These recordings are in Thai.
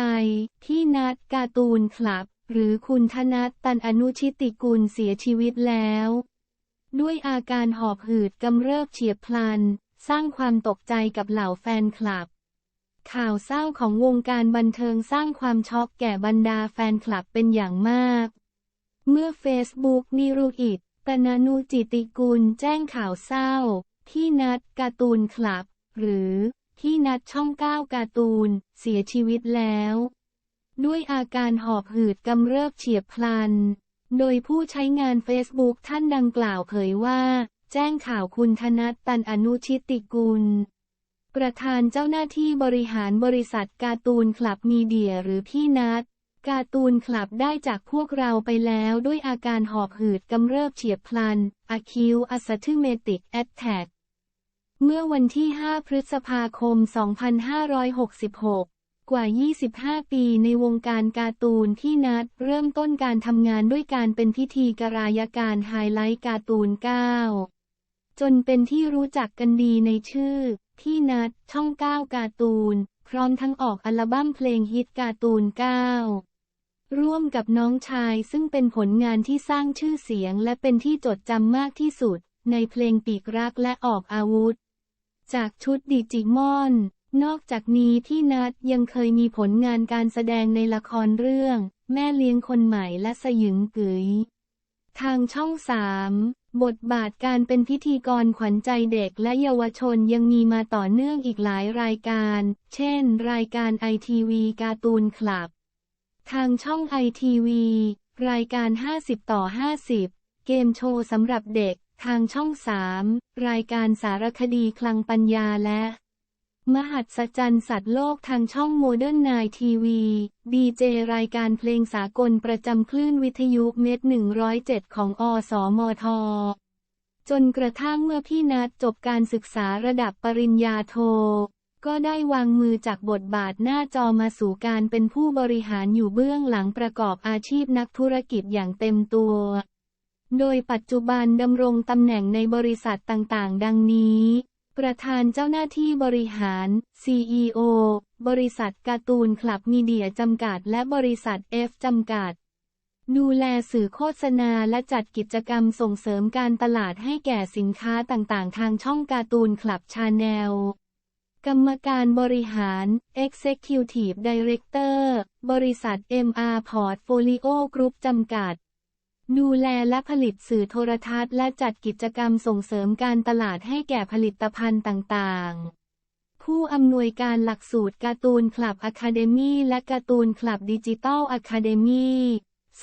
ลัยพี่นัดการ์ตูนคลับ หรือคุณธนัทตันอนุชิติกุลเสียชีวิตแล้ว ด้วยอาการหอบหืดกำเริบเฉียบพลัน สร้างความตกใจกับเหล่าแฟนคลับ ข่าวเศร้าของวงการบันเทิงสร้างความช็อกแก่บรรดาแฟนคลับเป็นอย่างมาก เมื่อเฟซบุ๊กนิรุอิตตนานุจิติกุลแจ้งข่าวเศร้า ที่นัดการ์ตูนคลับ หรือ ที่นัดช่องเก้าการ์ตูน เสียชีวิตแล้ว ด้วยอาการหอบหืดกำเริบเฉียบพลัน โดยผู้ใช้งานเฟซบุ๊กท่านดังกล่าวเผยว่า แจ้งข่าวคุณธนัทตันอนุชิติกุล ประธานเจ้าหน้าที่บริหารบริษัทการ์ตูนคลับมีเดียหรือพี่นัทการ์ตูนคลับได้จากพวกเราไปแล้วด้วยอาการหอบหืดกำเริบเฉียบพลัน Acute Asthmatic Attack เมื่อวันที่ 5 พฤษภาคม 2566กว่า 25 ปีในวงการการ์ตูนที่นัด เริ่มต้นการทำงานด้วยการเป็นพิธีกรายการไฮไลท์การ์ตูน 9 จนเป็นที่รู้จักกันดีในชื่อ ที่นัดช่อง 9 การ์ตูน พร้อมทั้งออกอัลบั้มเพลงฮิตการ์ตูน 9 ร่วมกับน้องชายซึ่งเป็นผลงานที่สร้างชื่อเสียงและเป็นที่จดจำมากที่สุด ในเพลงปีกรักและออกอาวุธ จากชุดดิจิมอน นอกจากนี้ที่นัดยังเคยมีผลงานการแสดงในละครเรื่อง แม่เลี้ยงคนใหม่และสยึงกึ๋ย ทางช่องสามบทบาทการเป็นพิธีกรขวัญใจเด็กและเยาวชนยังมีมาต่อเนื่องอีกหลายรายการ เช่น รายการไอทีวีการ์ตูนคลับ ทางช่องไอทีวีรายการ 50 ต่อ 50 เกมโชว์สำหรับเด็ก ทางช่อง3รายการสารคดีคลังปัญญาและ มหัศจรรย์สัตว์โลกทางช่องโมเดิร์นไนทีวีดีเจรายการเพลงสากลประจำคลื่นวิทยุเมตร107ของอสมท จนกระทั่งเมื่อพี่นัดจบการศึกษาระดับปริญญาโท ก็ได้วางมือจากบทบาทหน้าจอมาสู่การเป็นผู้บริหารอยู่เบื้องหลังประกอบอาชีพนักธุรกิจอย่างเต็มตัว โดยปัจจุบันดำรงตำแหน่งในบริษัทต่างๆ ดังนี้ ประธานเจ้าหน้าที่บริหาร CEO บริษัทการ์ตูนคลับมีเดียจำกัด และบริษัท F จำกัด ดูแลสื่อโฆษณาและจัดกิจกรรมส่งเสริมการตลาดให้แก่สินค้าต่างๆ ทางช่องการ์ตูนคลับชาแนลกรรมการบริหาร Executive Director บริษัท MR Portfolio Group จำกัด ดูแลและผลิตสื่อโทรทัศน์และจัดกิจกรรมส่งเสริมการตลาดให้แก่ผลิตภัณฑ์ต่างๆ ผู้อำนวยการหลักสูตรการ์ตูนคลับอะคาเดมีและการ์ตูนคลับดิจิตอลอะคาเดมี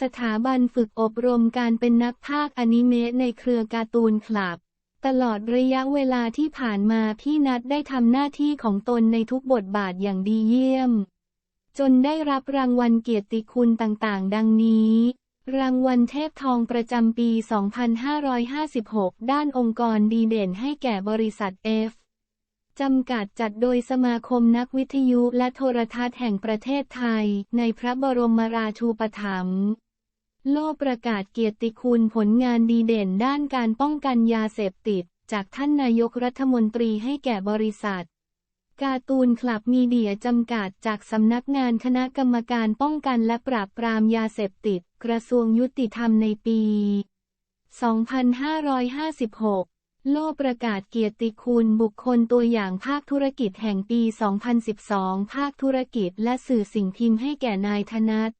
สถาบันฝึกอบรมการเป็นนักพากย์อนิเมะในเครือการ์ตูนคลับ ตลอดระยะเวลาที่ผ่านมาพี่นัดได้ทำหน้าที่ของตนในทุกบทบาทอย่างดีเยี่ยม จนได้รับรางวัลเกียรติคุณต่างๆ ดังนี้ รางวัลเทพทองประจำปี 2556 ด้านองค์กรดีเด่นให้แก่บริษัท F จำกัดจัดโดยสมาคมนักวิทยุและโทรทัศน์แห่งประเทศไทย ในพระบรมราชูปถัมภ์โล่ประกาศเกียรติคุณผลงานดีเด่นด้านการป้องกันยาเสพติด จากท่านนายกรัฐมนตรีให้แก่บริษัท การ์ตูนคลับมีเดียจำกัดจากสำนักงานคณะกรรมการป้องกันและปราบปรามยาเสพติด กระทรวงยุติธรรมในปี 2556 โล่ประกาศเกียรติคุณบุคคลตัวอย่างภาคธุรกิจแห่งปี 2012 ภาคธุรกิจและสื่อสิ่งพิมพ์ให้แก่นายธนัท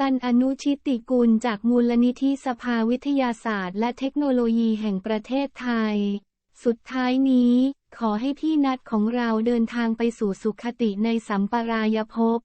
ตันอนุชิติกุลจากมูลนิธิสภาวิทยาศาสตร์ และเทคโนโลยีแห่งประเทศไทย สุดท้ายนี้ ขอให้พี่นัดของเราเดินทางไปสู่สุขติในสัมปรายภพ